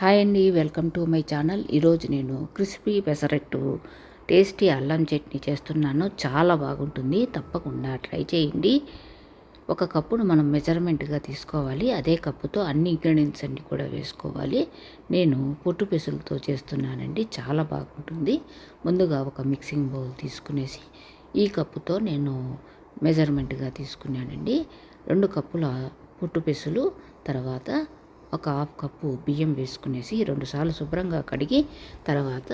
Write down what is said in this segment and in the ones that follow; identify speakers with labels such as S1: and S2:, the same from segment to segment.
S1: Hi అండి welcome to my channel. ఈరోజు నేను క్రిస్పీ పెసరట్టు టేస్టీ అల్లం చట్నీ చేస్తున్నాను. చాలా బాగుంటుంది తప్పకుండా ట్రై చేయండి. ఒక కప్పును మనం మెజర్మెంట్గా తీసుకోవాలి. అదే కప్పుతో అన్ని ఇంగ్రీడియంట్స్ అన్నీ కూడా వేసుకోవాలి. నేను పొట్టు పెసులతో చేస్తున్నానండి చాలా బాగుంటుంది. ముందుగా ఒక మిక్సింగ్ బౌల్ తీసుకునేసి ఈ కప్పుతో నేను మెజర్మెంట్గా తీసుకున్నానండి. రెండు కప్పుల పొట్టు పెసులు తర్వాత ఒక హాఫ్ కప్పు బియ్యం వేసుకునేసి రెండుసార్లు శుభ్రంగా కడిగి తర్వాత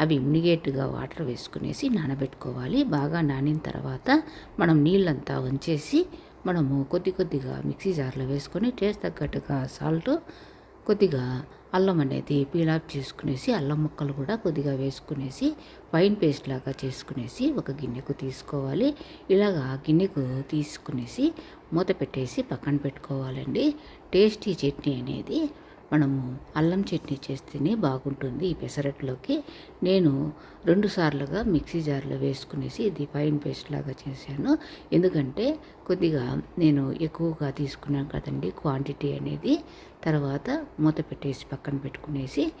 S1: అవి మునిగేట్టుగా వాటర్ వేసుకునేసి నానబెట్టుకోవాలి. బాగా నానిన తర్వాత మనం నీళ్ళంతా వంచేసి మనము కొద్ది కొద్దిగా మిక్సీ జార్లో వేసుకొని టేస్ట్ తగ్గట్టుగా సాల్ట్ కొద్దిగా అల్లం అనేది పీలాప్ చేసుకునేసి అల్లం ముక్కలు కూడా కొద్దిగా వేసుకునేసి వైన్ పేస్ట్ లాగా చేసుకునేసి ఒక గిన్నెకు తీసుకోవాలి. ఇలాగా గిన్నెకు తీసుకునేసి మూత పెట్టేసి పక్కన పెట్టుకోవాలండి. టేస్టీ చట్నీ అనేది. మనము అల్లం చట్నీ చేస్తేనే బాగుంటుంది ఈ పెసరట్లోకి. నేను రెండు సార్లుగా మిక్సీ జార్లో వేసుకునేసి ఇది ఫైన్ పేస్ట్ లాగా చేశాను. ఎందుకంటే కొద్దిగా నేను ఎక్కువగా తీసుకున్నాను కదండి క్వాంటిటీ అనేది. తర్వాత మూత పెట్టేసి పక్కన పెట్టుకునేసి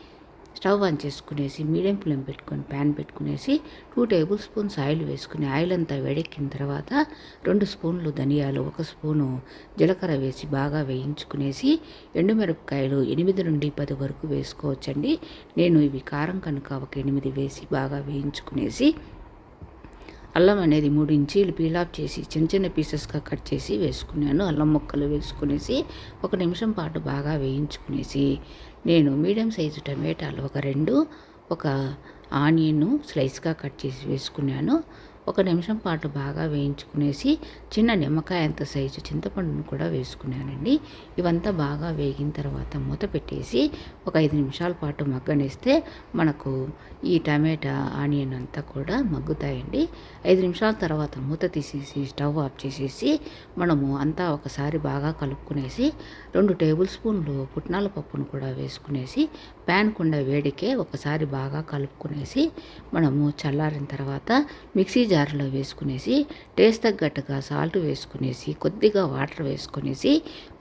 S1: స్టవ్ ఆన్ చేసుకునేసి మీడియం ఫ్లేమ్ పెట్టుకొని ప్యాన్ పెట్టుకునేసి టూ టేబుల్ స్పూన్స్ ఆయిల్ వేసుకుని ఆయిల్ అంతా వేడెక్కిన తర్వాత రెండు స్పూన్లు ధనియాలు ఒక స్పూను జీలకర్ర వేసి బాగా వేయించుకునేసి ఎండుమిరపకాయలు ఎనిమిది నుండి పది వరకు వేసుకోవచ్చండి. నేను ఇవి కారం కనుక ఒక ఎనిమిది వేసి బాగా వేయించుకునేసి అల్లం అనేది మూడు ఇంచీలు పీలాఫ్ చేసి చిన్న చిన్న పీసెస్గా కట్ చేసి వేసుకున్నాను. అల్లం ముక్కలు వేసుకునేసి ఒక నిమిషం పాటు బాగా వేయించుకునేసి నేను మీడియం సైజు టమాటాలు ఒక రెండు ఒక ఆనియన్ స్లైస్గా కట్ చేసి వేసుకున్నాను. ఒక నిమిషం పాటు బాగా వేయించుకునేసి చిన్న నిమ్మకాయ అంత సైజు చింతపండును కూడా వేసుకున్నానండి. ఇవంతా బాగా వేగిన తర్వాత మూత పెట్టేసి ఒక ఐదు నిమిషాల పాటు మగ్గనిస్తే మనకు ఈ టమాటా ఆనియన్ అంతా కూడా మగ్గుతాయండి. ఐదు నిమిషాల తర్వాత మూత తీసేసి స్టవ్ ఆఫ్ చేసేసి మనము అంతా ఒకసారి బాగా కలుపుకునేసి రెండు టేబుల్ స్పూన్లు పుట్నాల పప్పును కూడా వేసుకునేసి ప్యాన్ కుండ వేడికే ఒకసారి బాగా కలుపుకునేసి మనము చల్లారిన తర్వాత మిక్సీ జార్లో వేసుకునేసి టేస్ట్ తగ్గట్టుగా సాల్ట్ వేసుకునేసి కొద్దిగా వాటర్ వేసుకునేసి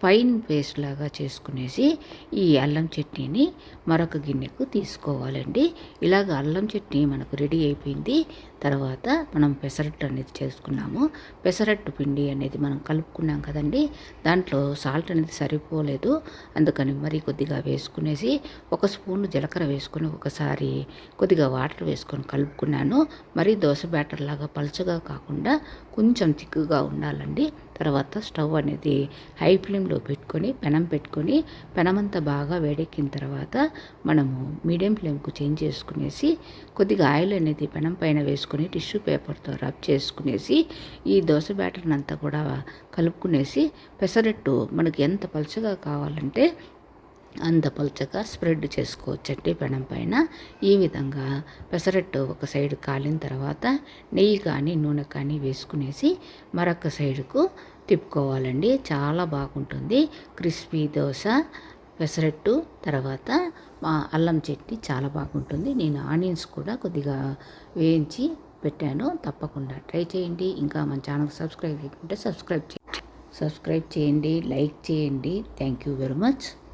S1: ఫైన్ పేస్ట్ లాగా చేసుకునేసి ఈ అల్లం చట్నీని మరొక గిన్నెకు తీసుకోవాలండి. ఇలాగ అల్లం చట్నీ మనకు రెడీ అయిపోయింది. తర్వాత మనం పెసరట్టు అనేది చేసుకున్నాము. పెసరట్టు పిండి అనేది మనం కలుపుకున్నాం కదండి. దాంట్లో సాల్ట్ అనేది సరిపోలేదు. అందుకని మరి కొద్దిగా వేసుకునేసి ఒక స్పూన్ జీలకర్ర వేసుకొని ఒకసారి కొద్దిగా వాటర్ వేసుకొని కలుపుకున్నాను. మరి దోశ బ్యాటర్ లాగా పలుచగా కాకుండా కొంచెం తిక్కుగా ఉండాలండి. తర్వాత స్టవ్ అనేది హై ఫ్లేమ్లో పెట్టుకొని పెనం పెట్టుకొని పెనమంతా బాగా వేడెక్కిన తర్వాత మనము మీడియం ఫ్లేమ్కు చేంజ్ చేసుకునేసి కొద్దిగా ఆయిల్ అనేది పెనం పైన వేసుకొని టిష్యూ పేపర్తో రబ్ చేసుకునేసి ఈ దోశ బ్యాటర్ని అంతా కూడా కలుపుకునేసి పెసరట్టు మనకి ఎంత పలుచగా కావాలంటే అంత పలుచగా స్ప్రెడ్ చేసుకోవచ్చండి పెనం పైన. ఈ విధంగా పెసరట్టు ఒక సైడ్ కాలిన తర్వాత నెయ్యి కానీ నూనె కానీ వేసుకునేసి మరొక సైడుకు తిప్పుకోవాలండి. చాలా బాగుంటుంది. క్రిస్పీ దోశ పెసరట్టు తర్వాత మా అల్లం చట్నీ చాలా బాగుంటుంది. నేను ఆనియన్స్ కూడా కొద్దిగా వేయించి పెట్టాను. తప్పకుండా ట్రై చేయండి. ఇంకా మన ఛానల్ సబ్స్క్రైబ్ చేయకుంటే సబ్స్క్రైబ్ చేయండి. సబ్స్క్రైబ్ చేయండి. లైక్ చేయండి. Thank you very much.